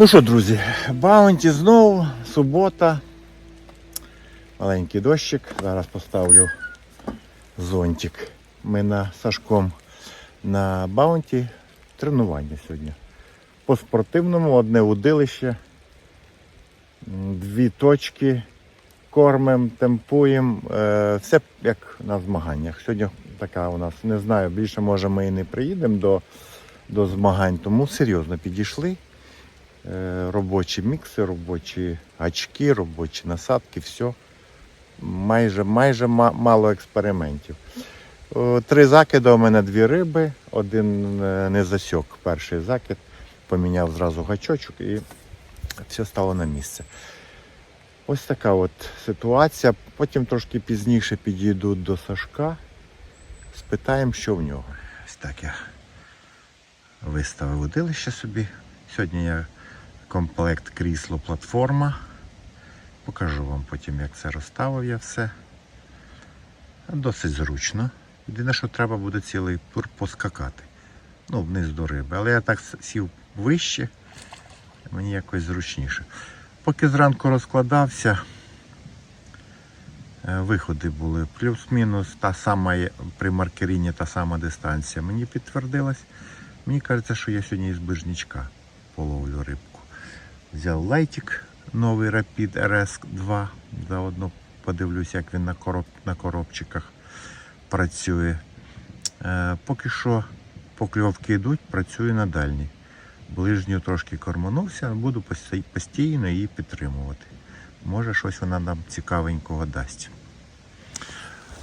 Ну що, друзі, баунті знову, субота. Маленький дощик. Зараз поставлю зонтик. Ми на Сашком на баунті тренування сьогодні. По спортивному одне удилище, дві точки, кормим, темпуємо. Е, Все як на змаганнях. Сьогодні така у нас, не знаю, більше може ми і не приїдемо до, до змагань, тому серйозно підійшли. Е, робочі мікси, робочі гачки, робочі насадки, все. Майже, майже мало експериментів. Три закиди у мене дві риби, один е, не засьок перший закид, поміняв зразу гачочок і все стало на місце. Ось така от ситуація. Потім трошки пізніше підійду до Сашка, спитаємо, що в нього. Ось так я виставив удилище собі. Сьогодні я комплект крісло платформа. Покажу вам потім, як це розставив я все. Досить зручно. Єдине, що треба буде цілий тур поскакати. Ну, вниз до риби. Але я так сів вище, мені якось зручніше. Поки зранку розкладався, е, виходи були плюс-мінус та сама при маркеріні та сама дистанція. Мені підтвердилась. Мені кажеться, що я сьогодні із ближнячка половлю рибку. Взяв лайтик новий Rapid RS2. Заодно подивлюсь, як він на, короб, на коробчиках працює. Е, поки що покльовки йдуть, працюю на дальній. Ближню трошки корманувся, буду постійно її підтримувати. Може щось вона нам цікавенького дасть.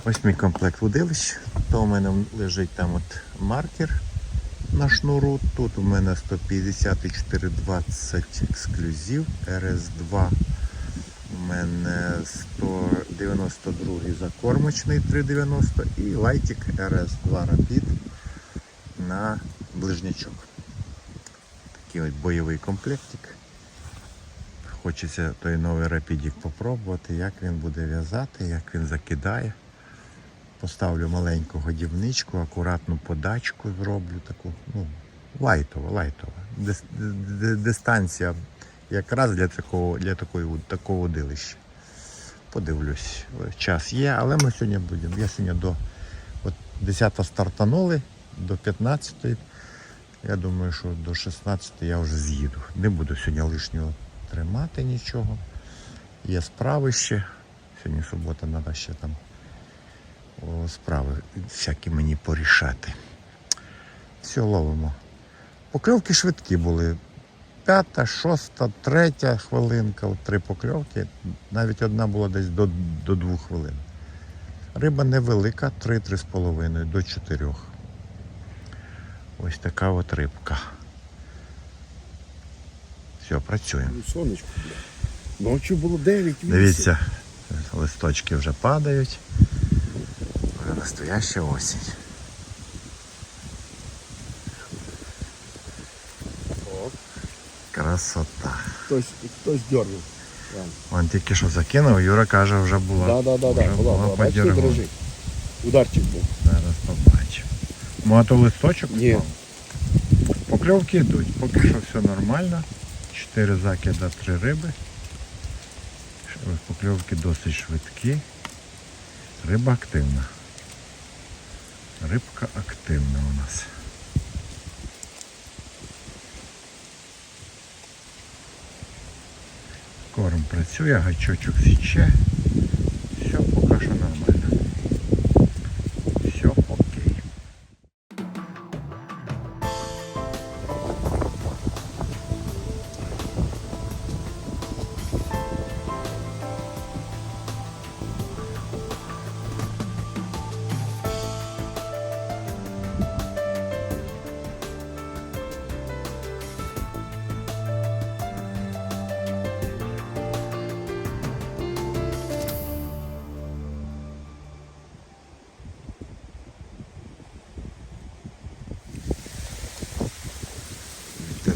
Ось мій комплект удилищ. То у мене лежить там от маркер на шнуру. Тут у мене 150 і 420 ексклюзив, RS2. У мене 192 закормочний 390 і лайтик RS2 Rapid на ближнячок. Такий от бойовий комплектик. Хочеться той новий рапідік попробувати, як він буде в'язати, як він закидає. Поставлю маленьку годівничку, акуратну подачку зроблю таку, ну, лайтова, лайтова. Дистанція якраз для такого, для такої, такого удилища. Подивлюсь, час є, але ми сьогодні будемо. Я сьогодні до от 10 стартанули, до 15. Я думаю, що до 16 я вже з'їду. Не буду сьогодні лишнього тримати нічого. Є справи ще. Сьогодні субота, треба ще там справи всякі мені порішати. Все ловимо. Покльовки швидкі були. П'ята, шоста, третя хвилинка, три покльовки. Навіть одна була десь до, до двох хвилин. Риба невелика, 3-3,5 до 4. Ось така от рибка. Все, працюємо. Ну, Сонечко, бля. Ночі було 9 8. Дивіться, листочки вже падають. Вже настояща осінь. О, Красота. хтось, хтось. Прям. Вон тільки що закинув, Юра каже, вже була. Да, да, да, да. вже Була, була була. Бачите, дрожить. Ударчик був. Зараз побачимо. Може то листочок Ні. Покльовки йдуть, поки що все нормально. Чотири закида, три риби. Покльовки досить швидкі. Риба активна. Рибка активна у нас. Корм працює, гачочок січе.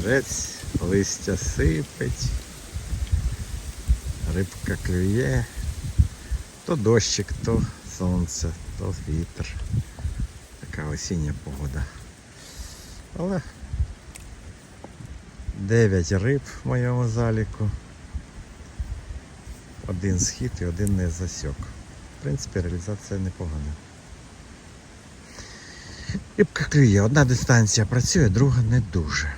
Вітерець, листя сипить, рибка клює, то дощик, то сонце, то вітер. Така осіння погода. Але 9 риб в моєму заліку. Один схід і один не засьок. В принципі, реалізація непогана. Рибка клює. Одна дистанція працює, друга не дуже.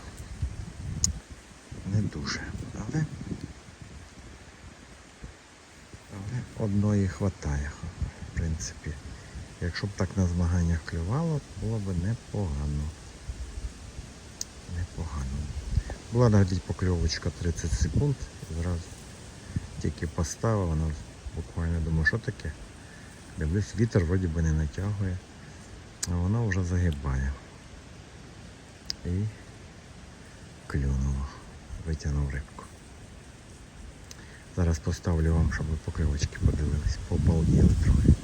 Не дуже. Але, хватає, в принципі. Якщо б так на змаганнях клювало, було б непогано. Непогано. Була навіть покльовочка 30 секунд. Зразу тільки поставив, вона буквально думаю, що таке. Дивлюсь, вітер вроді би не натягує, а вона вже загибає. І клюнуло. Витягнув рибку. Зараз поставлю вам, щоб ви покривочки подивились, побалділи трохи.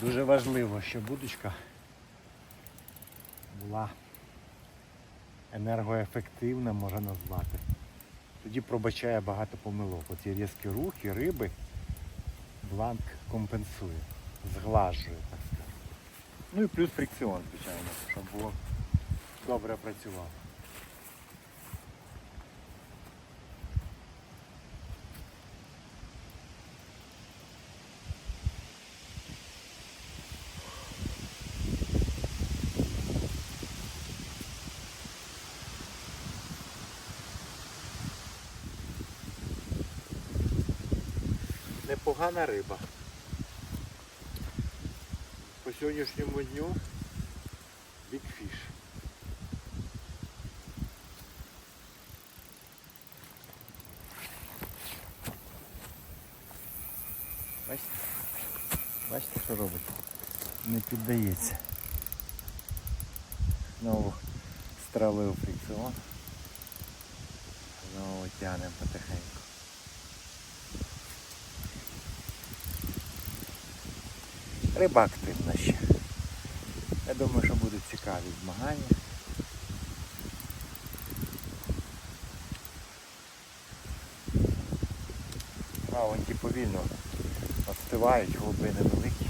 Дуже важливо, щоб будочка була енергоефективна, можна назвати. Тоді пробачає багато помилок. Оці різкі рухи, риби, бланк компенсує, зглажує, так сказати. Ну і плюс фрикціон, звичайно, щоб було добре працювало. Непогана риба. По сьогоднішньому дню бікфіш. Бачите? Бачите, що робить? Не піддається. Знову стравив фрикціон. Знову тянемо потихеньку. Риба активна ще. Я думаю, що будуть цікаві змагання. Мавоньки повільно остивають, глибини великі.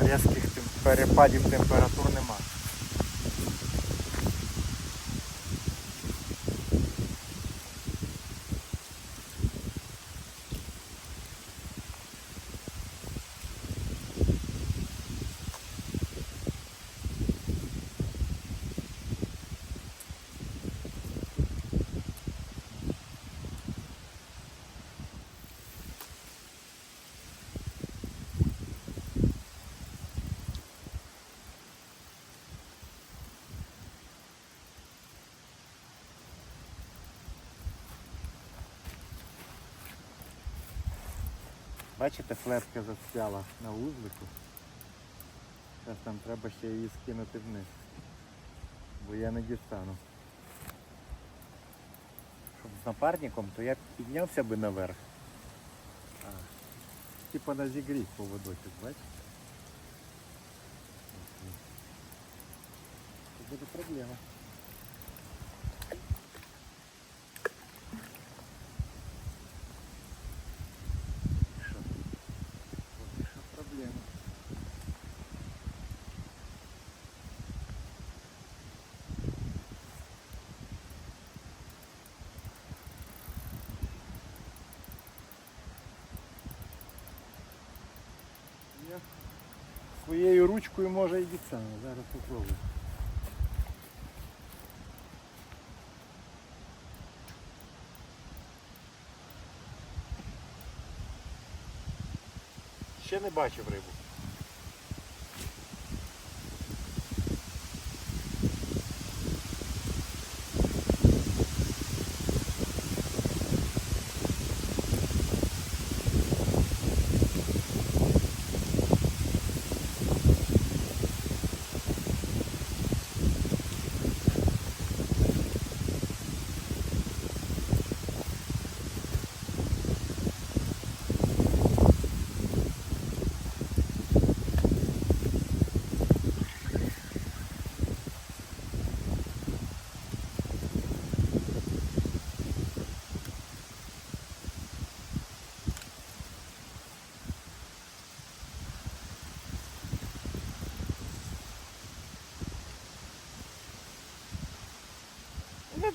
Різких перепадів температур нема. Бачите, флетка застряла на вузлику. Зараз там треба ще її скинути вниз. Бо я не дістану. Щоб з напарником, то я піднявся би наверх. А, типа на зігріх поводочок, бачите? Це буде проблема. Своєю ручкою може і дістане. Зараз попробую. Ще не бачив рибу.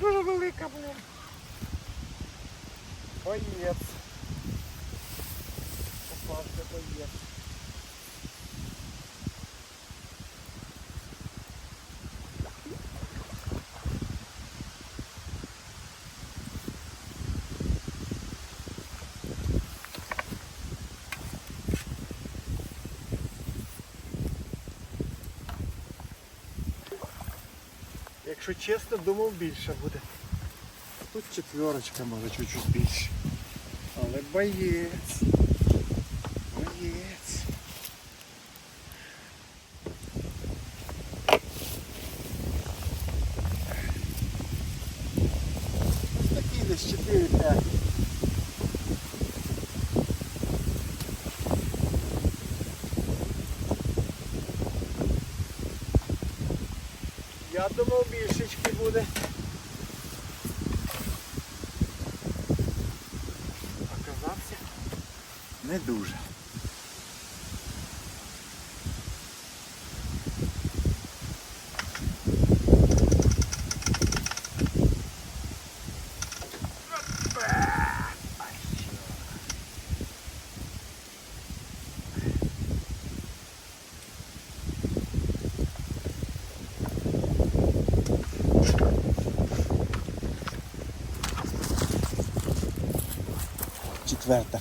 Дуже велика, блін. Боєць. Попався боєць. Якщо чесно, думав більше буде. Тут четверочка може чуть-чуть більше. Але боєць. Боєць. Такий десь 4-5. Я думав হবে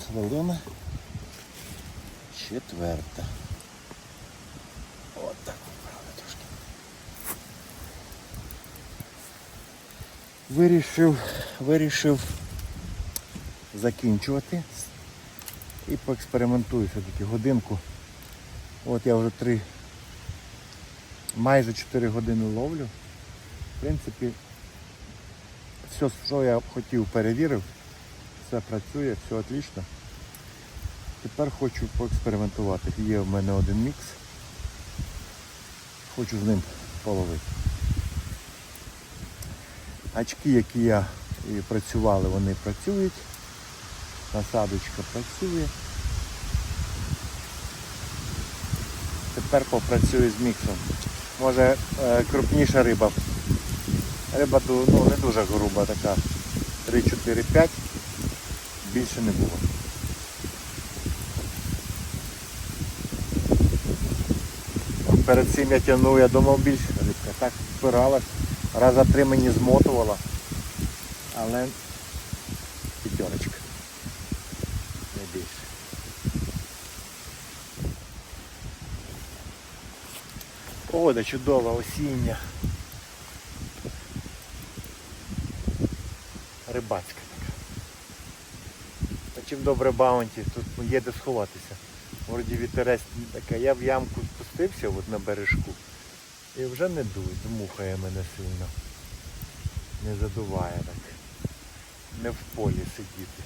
хвилина. Четверта. От так вправо трошки. Вирішив, вирішив закінчувати і поекспериментую все-таки годинку. От я вже три, майже 4 години ловлю. В принципі, все, що я хотів, перевірив все працює, все отлично. Тепер хочу поекспериментувати. Є в мене один мікс. Хочу з ним половити. Очки, які я і працювали, вони працюють. Насадочка працює. Тепер попрацюю з міксом. Може е, крупніша риба. Риба ну, не дуже груба така. 3-4-5 більше не було. Перед цим я тягнув, я думав більше рибка. Так впиралась, раза три мені змотувала, але п'ятерочка. Не більше. Погода чудова, осіння. Рибацька чим добре баунті, тут є де сховатися. Вроді вітерець таке. Я в ямку спустився от на бережку і вже не дує, дмухає мене сильно. Не задуває так. Не в полі сидіти.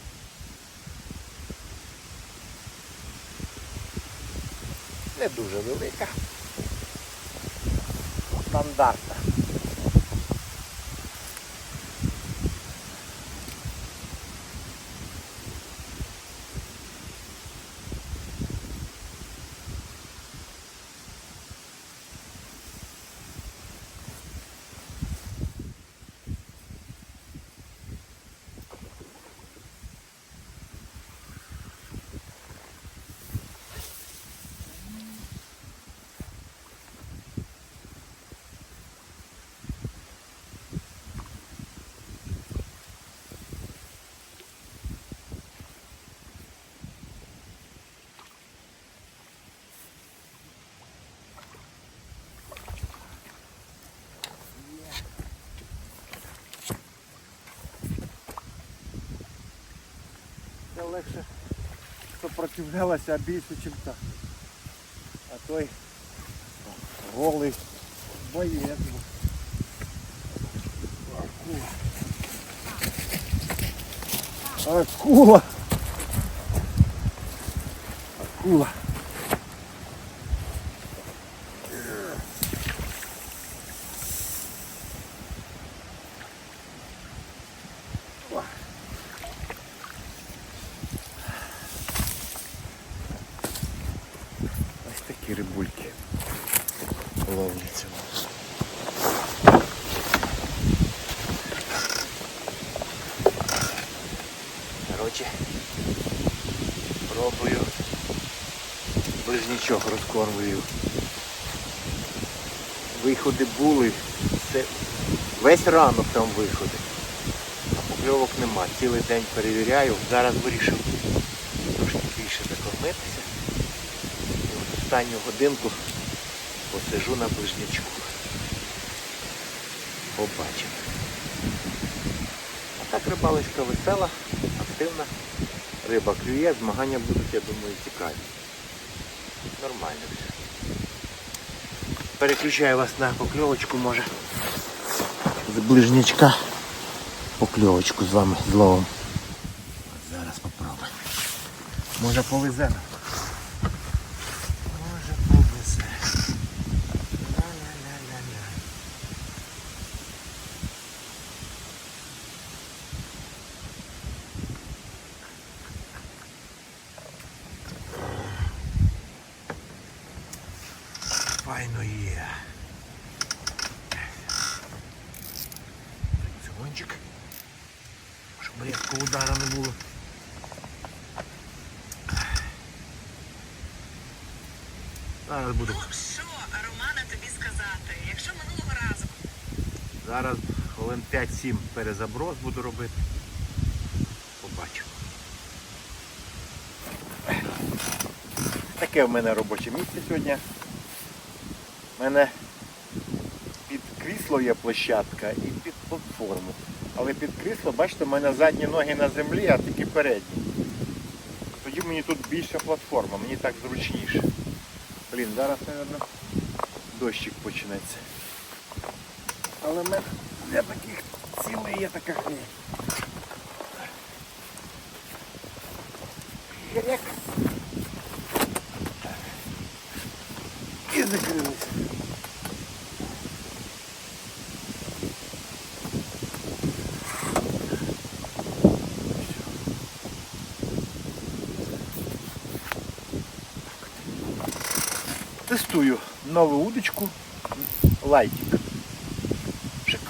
Не дуже велика. Стандартна. Легше сопротивлялася більше, ніж та. А той голий боєць. Акула. Акула. Акула. Ось такі рибульки ловляться. Короче, пробую ближнічок розкормлюю. Виходи були, це весь ранок там виходи. А покльовок нема. Цілий день перевіряю. Зараз вирішив трошки більше закормитися. І от останню годинку посижу на ближнячку. Побачимо. А так рибалочка весела, активна. Риба клює, змагання будуть, я думаю, цікаві. Нормально все. Переключаю вас на покльовочку, може. З ближнячка покльовочку з вами зловом. Зараз попробуємо. Може повезе. нам? Може повезе. Ля-ля-ля-ля-ля. Файно є. Дзвончик. Щоб різко удара не було. Зараз буду. Ну що, Романе, тобі сказати? Якщо минулого разу Зараз хвилин 5-7 перезаброс буду робити. Побачимо. Таке в мене робоче місце сьогодні. У мене під крісло є площадка і під платформу. Але під крісло, бачите, в мене задні ноги на землі, а тільки передні. Тоді мені тут більша платформа, мені так зручніше. Блін, зараз, мабуть, дощик почнеться. Але в для таких цілей є така хрень. Як? І закрилися. Тестую нову удочку лайтик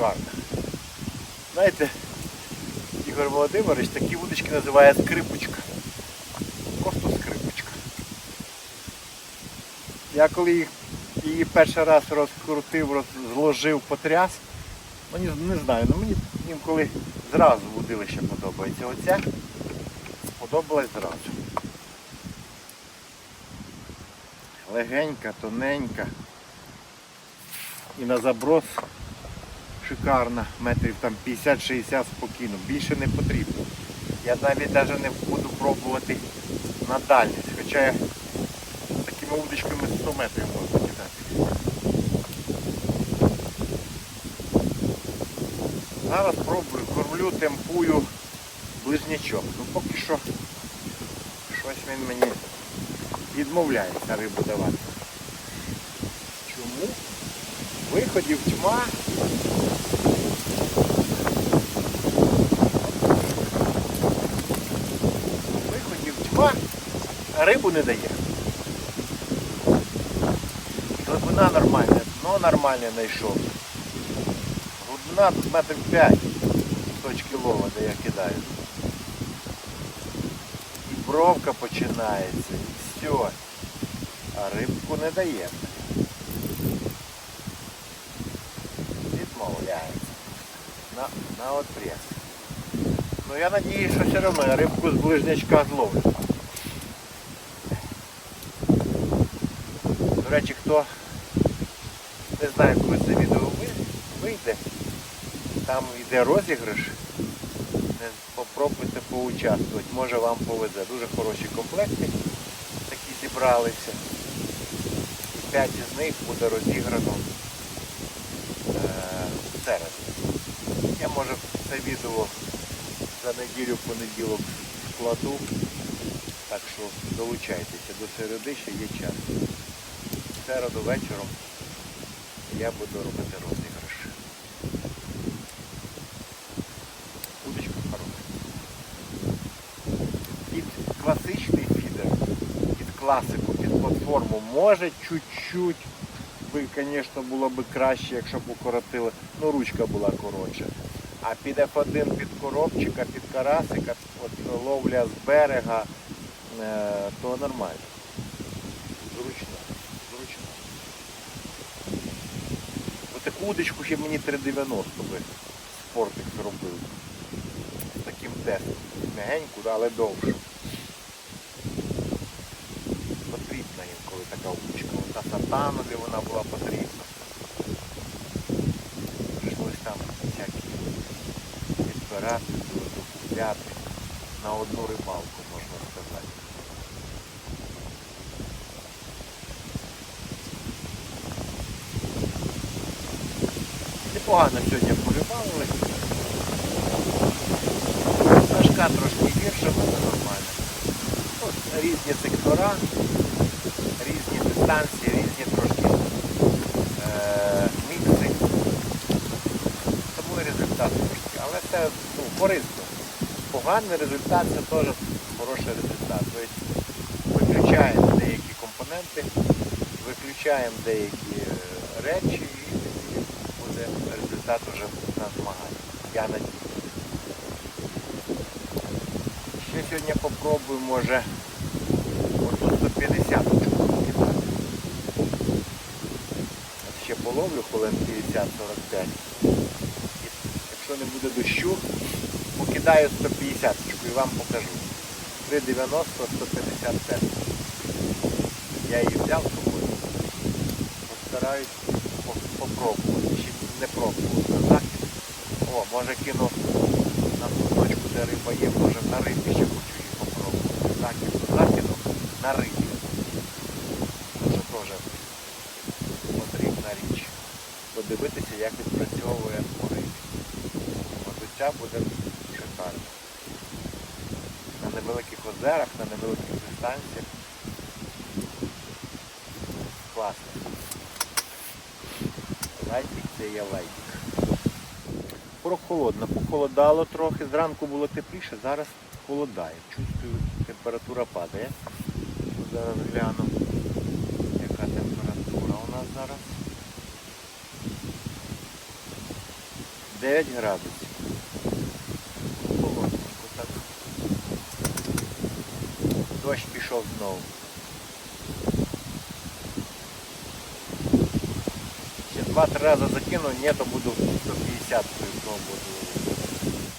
шикарно. Знаєте, Ігор Володимирович такі вудочки називає скрипочка. Просто скрипочка. Я коли їх, її перший раз розкрутив, роз, зложив, потряс, ну не, знаю, ну мені інколи зразу вудилище подобається. Оця сподобалась зразу. Легенька, тоненька. І на заброс шикарна, метрів там 50-60 спокійно, більше не потрібно. Я навіть навіть не буду пробувати на дальність, хоча я такими удочками 100 метрів можна кидати. Зараз пробую, кормлю, темпую близнячок. Ну поки що щось він мені відмовляється рибу давати. Чому? Виходів тьма. Виходів тьма, а рибу не дає. Глибина нормальна, дно нормальне знайшов. Глибина тут метрів 5 точки лова, де я кидаю. І бровка починається, і все. А рибку не дає. Відмовляється. На, на отрез. Ну я надіюсь, що все одно рибку з ближнячка зловлю. Речі, хто не знає, коли це відео ви- вийде, там йде розіграш. Не, по- спробуйте поучаствувати. Може вам повезе. Дуже хороші комплекти такі зібралися. І п'ять із них буде розіграно е, середу. Я може це відео за неділю понеділок складу. Так що долучайтеся до середи, ще є час. Середу вечором я буду робити розіграш. Удочка хороша. Під класичний фідер, під класику, під платформу може чуть-чуть би, звісно, було б краще, якщо б укоротили. Ну, ручка була коротша. А під F1, під коробчика, під карасика, от ловля з берега, е, то нормально. Зручно. Зручно. Отаку удочку ще мені 390 би спортик зробив. З таким тестом. Мягеньку, але довше. Потрібна інколи така удочка. От На сатанові вона була потрібна. Прийшлось там всякі підбирати, докупляти на одну рибалку, можна сказати. Непогано сьогодні полюбали. Сашка трошки гірше, але нормально. От різні сектора, різні дистанції, різні трошки е, мікси. Тому і результат трошки. Але це ну, корисно. Поганий результат це теж хороший результат. Тобто виключаємо деякі компоненти, виключаємо деякі е, речі результат вже на змаганні. Я надію. Ще сьогодні попробую, може, отут 150 кидати. Ще половлю хвилин 50-45. Якщо не буде дощу, покидаю 150 і вам покажу. 3,90 155. Я її взяв з собою. Постараюсь попробувати. Не пробував на захід. О, може кину на суточку, де риба є, може на рибі ще хочу її попробувати. Захід до західу на рибі. Це теж потрібна річ. Подивитися, як відпрацьовує по рибі. От ця буде шикарна. На невеликих озерах, на невеликих дистанціях. Класно. Лайтик це є лайтик. Прохолодно, похолодало трохи, зранку було тепліше, зараз холодає. Чувствую, температура падає. Зараз гляну, яка температура у нас зараз. 9 градусів. Холодненько так. Дощ пішов знову. Ще два-три рази закину, ні, то буду 150 пробувати.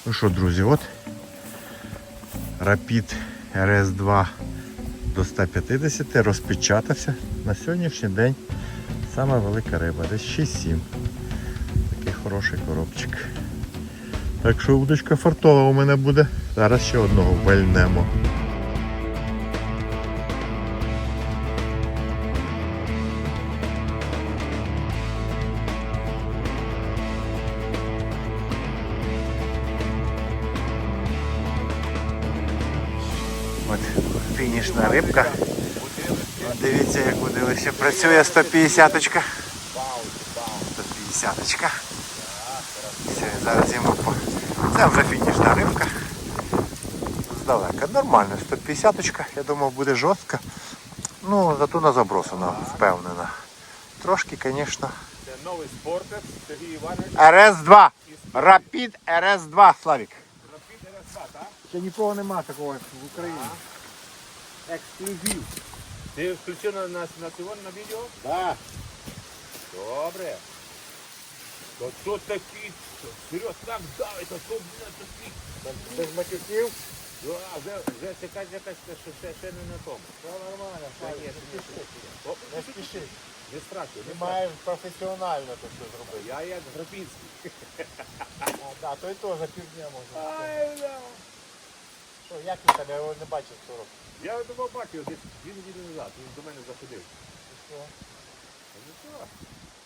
Ну що, друзі, от Rapid RS2 до 150 розпечатався. На сьогоднішній день сама велика риба, десь 6-7. Такий хороший коробчик. Так що удочка фартова у мене буде. Зараз ще одного вальнемо. Фінішна рибка. Дивіться, як буде ще працює 150 очка 150 очка Все, зараз йому по... Це вже фінішна рибка. Здалека. Нормально, 150 очка я думав, буде жорстка. Ну, зато на заброс вона впевнена. Трошки, звісно. Це новий спортер Сергій Іванович. РС-2. Rapid RS-2, Славік. Rapid RS2, так? Ще нікого нема такого в Україні. Ексклюзив. Ти включив на, на, на, цього, на відео? Так. Добре. То тут такий, вперед так давить, а то, блядь, такий. Без матюків. Да, вже, вже чекать якась, що ще, ще не на тому. Все нормально, Та ні. О, Не спіши. Не страшно, не Ти маєш професіонально це все зробити. Я як Грабінський. А, да, той теж півдня можна. Ай, да. Що, як він там, я його не бачив 40. Я думав, бачив, десь дві неділі назад, він до мене заходив. Що? Та нічого,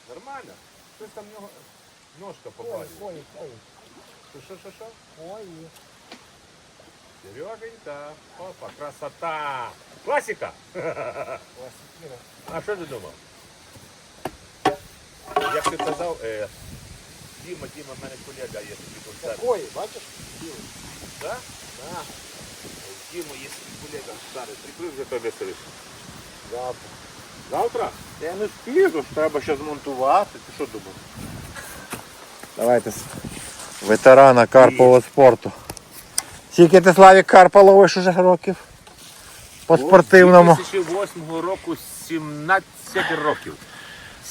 нормально. Щось там в нього ножка попадає. ой, ой, Що, що, що, що? ой. Сереженька. Опа, красота. Класика. Класикіра. А що ти думав? Як ти казав, е, Діма, Діма, в мене колега є такий концерт. Ой, бачиш? Да? Да. Діма Є такий колега старий. Прикрив вже тебе веселиш. Завтра. Завтра? Я не встигну, треба ще змонтувати. Ти що думав? Давайте. Ветерана карпового спорту. Скільки ти Славік Карпа ловиш уже років? По спортивному. 2008 року 17 років.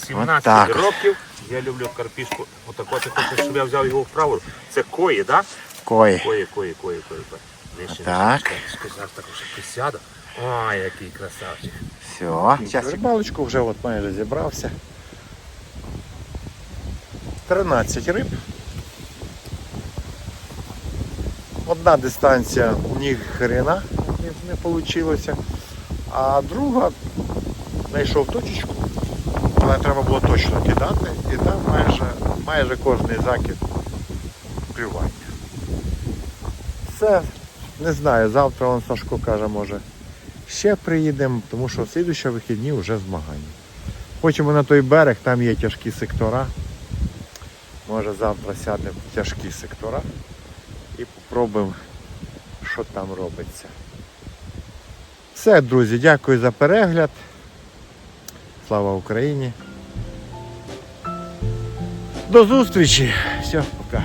17 Отак. років. Я люблю карпішку. Отако ти хочеш, щоб я взяв його вправо. Це кої, так? Кої. Кої, кої, кої, кої. кої. Отак. Сказав так, що присяду. Ой, який красавчик. Все. Зараз рибалочку вже от майже зібрався. 13 риб. Одна дистанція ні хрена не, не вийшло. А друга знайшов точечку, але треба було точно кидати. І там майже, майже кожний закид клювання. Все, не знаю, завтра он Сашко каже, може ще приїдемо, тому що в слідуючі вихідні вже змагання. Хочемо на той берег, там є тяжкі сектора. Може завтра сядемо в тяжкі сектора і попробуємо, що там робиться. Все, друзі, дякую за перегляд. Слава Україні. До зустрічі. Все, пока.